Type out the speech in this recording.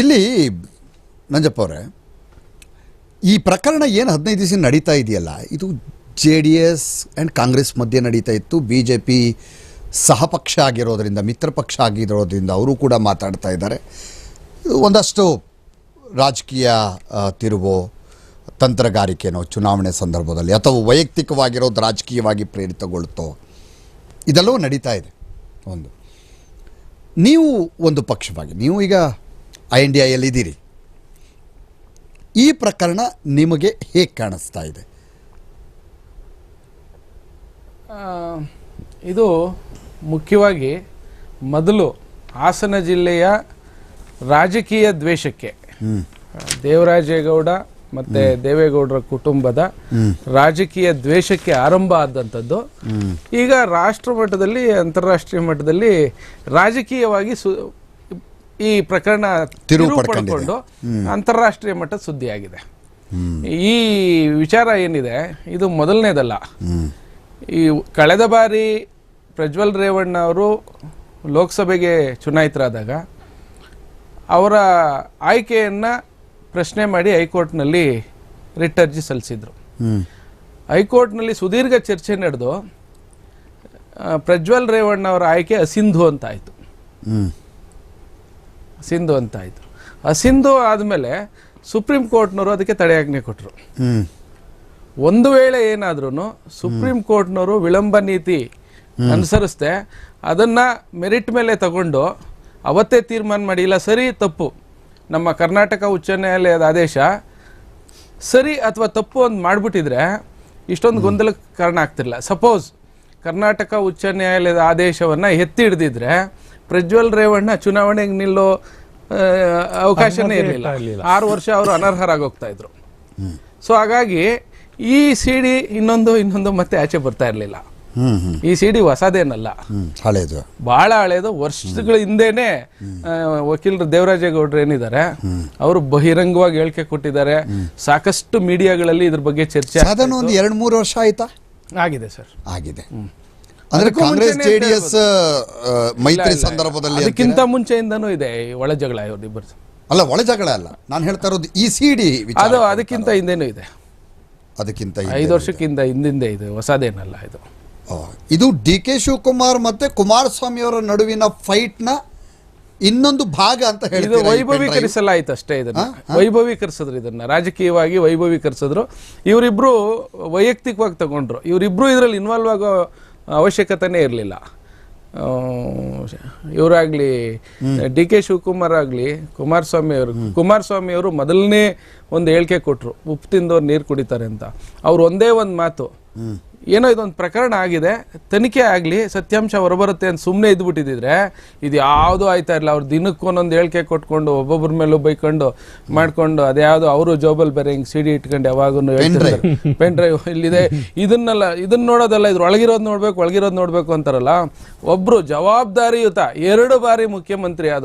ಇಲ್ಲಿ ನಂಜಪ್ಪ ಅವರೇ, ಈ ಪ್ರಕರಣ ಏನು ಹದಿನೈದು ದಿವಸ ನಡೀತಾ ಇದೆಯಲ್ಲ, ಇದು J D S and Congress ಮಧ್ಯೆ ನಡೀತಾ ಇತ್ತು. ಬಿ ಜೆ ಪಿ ಸಹಪಕ್ಷ ಆಗಿರೋದರಿಂದ, ಮಿತ್ರ ಪಕ್ಷ ಆಗಿರೋದ್ರಿಂದ ಅವರು ಕೂಡ ಮಾತಾಡ್ತಾ ಇದ್ದಾರೆ. ಇದು ಒಂದಷ್ಟು ರಾಜಕೀಯ ತಿರುವು, ತಂತ್ರಗಾರಿಕೆನೋ ಚುನಾವಣೆ ಸಂದರ್ಭದಲ್ಲಿ ಅಥವಾ ವೈಯಕ್ತಿಕವಾಗಿರೋದು ರಾಜಕೀಯವಾಗಿ ಪ್ರೇರಿತಗೊಳ್ತೋ, ಇದೆಲ್ಲವೂ ನಡೀತಾ ಇದೆ ಒಂದು. ನೀವು ಒಂದು ಪಕ್ಷವಾಗಿ, ನೀವು ಈಗ ಐ ಎನ್ ಡಿ ಐಯಲ್ಲಿದ್ದೀರಿ ಈ ಪ್ರಕರಣ ನಿಮಗೆ ಹೇಗೆ ಕಾಣಿಸ್ತಾ ಇದೆ? ಇದು ಮುಖ್ಯವಾಗಿ ಮೊದಲು ಹಾಸನ ಜಿಲ್ಲೆಯ ರಾಜಕೀಯ ದ್ವೇಷಕ್ಕೆ. ದೇವರಾಜೇಗೌಡ ಮತ್ತು ದೇವೇಗೌಡರ ಕುಟುಂಬದ ರಾಜಕೀಯ ದ್ವೇಷಕ್ಕೆ ಆರಂಭ ಆದಂಥದ್ದು. ಈಗ ರಾಷ್ಟ್ರ ಮಟ್ಟದಲ್ಲಿ ಅಂತಾರಾಷ್ಟ್ರೀಯ ಮಟ್ಟದಲ್ಲಿ ರಾಜಕೀಯವಾಗಿ ಸು ಈ ಪ್ರಕರಣ ತಿರುವು. ಪಡ್ಕೊಂಡು ಅಂತಾರಾಷ್ಟ್ರೀಯ ಮಟ್ಟದ ಸುದ್ದಿಯಾಗಿದೆ. ಈ ವಿಚಾರ ಏನಿದೆ ಇದು ಮೊದಲನೇದಲ್ಲ. ಈ ಕಳೆದ ಬಾರಿ ಪ್ರಜ್ವಲ್ ರೇವಣ್ಣ ಅವರು ಲೋಕಸಭೆಗೆ ಚುನಾಯಿತರಾದಾಗ ಅವರ ಆಯ್ಕೆಯನ್ನು ಪ್ರಶ್ನೆ ಮಾಡಿ ಹೈಕೋರ್ಟ್ನಲ್ಲಿ ರಿಟ್ ಅರ್ಜಿ ಸಲ್ಲಿಸಿದ್ರು. ಹೈಕೋರ್ಟ್ನಲ್ಲಿ ಸುದೀರ್ಘ ಚರ್ಚೆ ನಡೆದು ಪ್ರಜ್ವಲ್ ರೇವಣ್ಣ ಅವರ ಆಯ್ಕೆ ಅಸಿಂಧು ಅಂತ ಆಯಿತು. ಸಿಂಧು ಅಂತ ಆಯಿತು. ಸಿಂಧು ಆದಮೇಲೆ ಸುಪ್ರೀಂ ಕೋರ್ಟ್ನವರು ಅದಕ್ಕೆ ತಡೆಯಾಜ್ಞೆ ಕೊಟ್ಟರು ಒಂದು ವೇಳೆ ಏನಾದ್ರೂ ಸುಪ್ರೀಂ ಕೋರ್ಟ್ನವರು ವಿಳಂಬ ನೀತಿ ಅನುಸರಿಸ್ದೆ ಅದನ್ನ ಮೆರಿಟ್ ಮೇಲೆ ತಗೊಂಡು ಅವತ್ತೇ ತೀರ್ಮಾನ ಮಾಡಿ ಇಲ್ಲ ಸರಿ ತಪ್ಪು ನಮ್ಮ ಕರ್ನಾಟಕ ಉಚ್ಚ ನ್ಯಾಯಾಲಯದ ಆದೇಶ ಸರಿ ಅಥವಾ ತಪ್ಪು ಅಂತ ಮಾಡಿಬಿಟ್ಟಿದ್ರೆ ಇಷ್ಟೊಂದು ಗೊಂದಲಕ್ಕೆ ಕಾರಣ ಆಗ್ತಿರಲಿಲ್ಲ. ಸಪೋಸ್ ಕರ್ನಾಟಕ ಉಚ್ಚ ನ್ಯಾಯಾಲಯದ ಆದೇಶವನ್ನು ಎತ್ತಿ ಹಿಡಿದಿದ್ರೆ ಪ್ರಜ್ವಲ್ ರೇವಣ್ಣ ಚುನಾವಣೆಗೆ ನಿಲ್ಲೋ ಅವಕಾಶನೇ ಇರಲಿಲ್ಲ. ಆರು ವರ್ಷ ಅವರು ಅನರ್ಹರಾಗೋಗ್ತಾ ಇದ್ರು. ಸೊ ಹಾಗಾಗಿ ಈ ಸಿಡಿ ಇನ್ನೊಂದು ಇನ್ನೊಂದು ಮತ್ತೆ ಆಚೆ ಬರ್ತಾ ಇರಲಿಲ್ಲ. ಈ ಸಿಡಿ ಹೊಸದೇನಲ್ಲ. ಹಳೇದು. ಬಹಳ ಹಳೇದು. ವರ್ಷಗಳ ಹಿಂದೆನೆ ವಕೀಲ್ ವಕೀಲರು ದೇವರಾಜೇಗೌಡರು ಏನಿದ್ದಾರೆ ಅವರು ಬಹಿರಂಗವಾಗಿ ಹೇಳಿಕೆ ಕೊಟ್ಟಿದ್ದಾರೆ. ಸಾಕಷ್ಟು ಮೀಡಿಯಾಗಳಲ್ಲಿ ಇದ್ರ ಬಗ್ಗೆ ಚರ್ಚೆ ಒಂದು ಎರಡು ಮೂರು ವರ್ಷ ಆಯ್ತಾ? ಆಗಿದೆ ಸರ್. ಆಗಿದೆ. ಅಂದ್ರೆ Congress JDS J D S ಮೈತ್ರಿ ಸಂದರ್ಭದಲ್ಲಿ ಅದಕ್ಕಿಂತ ಮುಂಚೆಯಿಂದನೂ ಇದೆ ಒಳ ಜಗಳ ಇವ್ರದ್ದು ಅಲ್ಲ ಒಳ ಜಗಳ ಅಲ್ಲ. ನಾನು ಹೇಳ್ತಾ ಇರೋದು ಈ ಸಿ ಡಿ ಅದು ಅದಕ್ಕಿಂತ ಹಿಂದೇನು ಇದೆ. ಅದಕ್ಕಿಂತ ಐದು ವರ್ಷಕ್ಕಿಂತ ಹಿಂದಿಂದೆ ಇದು ಹೊಸದೇನಲ್ಲ ಇದು. ಇದು ಡಿ ಕೆ ಶಿವಕುಮಾರ್ ಮತ್ತೆ ಕುಮಾರಸ್ವಾಮಿ ಅವರ ನಡುವಿನ ಫೈಟ್ನ ಇನ್ನೊಂದು ಭಾಗ ಅಂತ ಈ ವೈಭವೀಕರಿಸಲಾಯ್ತು ಅಷ್ಟೇ ಇದನ್ನ. ವೈಭವೀಕರಿಸಿದ್ರು ಇದನ್ನ ರಾಜಕೀಯವಾಗಿ ವೈಭವೀಕರಿಸಿದ್ರು. ಇವರಿಬ್ರು ವೈಯಕ್ತಿಕವಾಗಿ ತಗೊಂಡ್ರು. ಇವರಿಬ್ರು ಇದರಲ್ಲಿ ಇನ್ವಾಲ್ವ್ ಆಗೋ ಅವಶ್ಯಕತೆನೇ ಇರಲಿಲ್ಲ. ಇವರಾಗ್ಲಿ ಡಿ ಕೆ ಶಿವಕುಮಾರ್ ಆಗಲಿ ಕುಮಾರಸ್ವಾಮಿ ಅವರು ಕುಮಾರಸ್ವಾಮಿ ಅವರು ಮೊದಲನೇ ಒಂದು ಹೇಳಿಕೆ ಕೊಟ್ಟರು ಉಪ್ಪು ತಿಂದವ್ರು ನೀರು ಕುಡಿತಾರೆ ಅಂತ. ಅವ್ರು ಒಂದೇ ಒಂದು ಮಾತು ಏನೋ ಇದೊಂದು ಪ್ರಕರಣ ಆಗಿದೆ. ತನಿಖೆ ಆಗಲಿ ಸತ್ಯಾಂಶ ಹೊರಬರುತ್ತೆ ಅಂತ ಸುಮ್ಮನೆ ಇದ್ಬಿಟ್ಟಿದ್ರೆ ಇದು ಯಾವುದೂ ಆಯ್ತಾ ಇರಲಿಲ್ಲ. ಅವ್ರು ದಿನಕ್ಕೆ ಒಂದೊಂದು ಹೇಳಿಕೆ ಕೊಟ್ಕೊಂಡು ಒಬ್ಬೊಬ್ಬರ ಮೇಲೂ ಬೈಕೊಂಡು ಮಾಡ್ಕೊಂಡು ಅದ್ಯಾವುದು ಅವರು ಜೋಬಲ್ ಬೇರೆ ಹಿಂಗೆ ಸಿಡಿ ಇಟ್ಕೊಂಡು ಯಾವಾಗೂ ಪೆನ್ ಡ್ರೈವ್ ಇಲ್ಲಿದೆ ಇದನ್ನೆಲ್ಲ ಇದನ್ನ ನೋಡೋದಲ್ಲ ಇದ್ರ. ಒಳಗಿರೋದು ನೋಡ್ಬೇಕು ಒಳಗಿರೋದು ನೋಡ್ಬೇಕು ಅಂತಾರಲ್ಲ. ಒಬ್ರು ಜವಾಬ್ದಾರಿಯುತ ಎರಡು ಬಾರಿ ಮುಖ್ಯಮಂತ್ರಿ ಆದ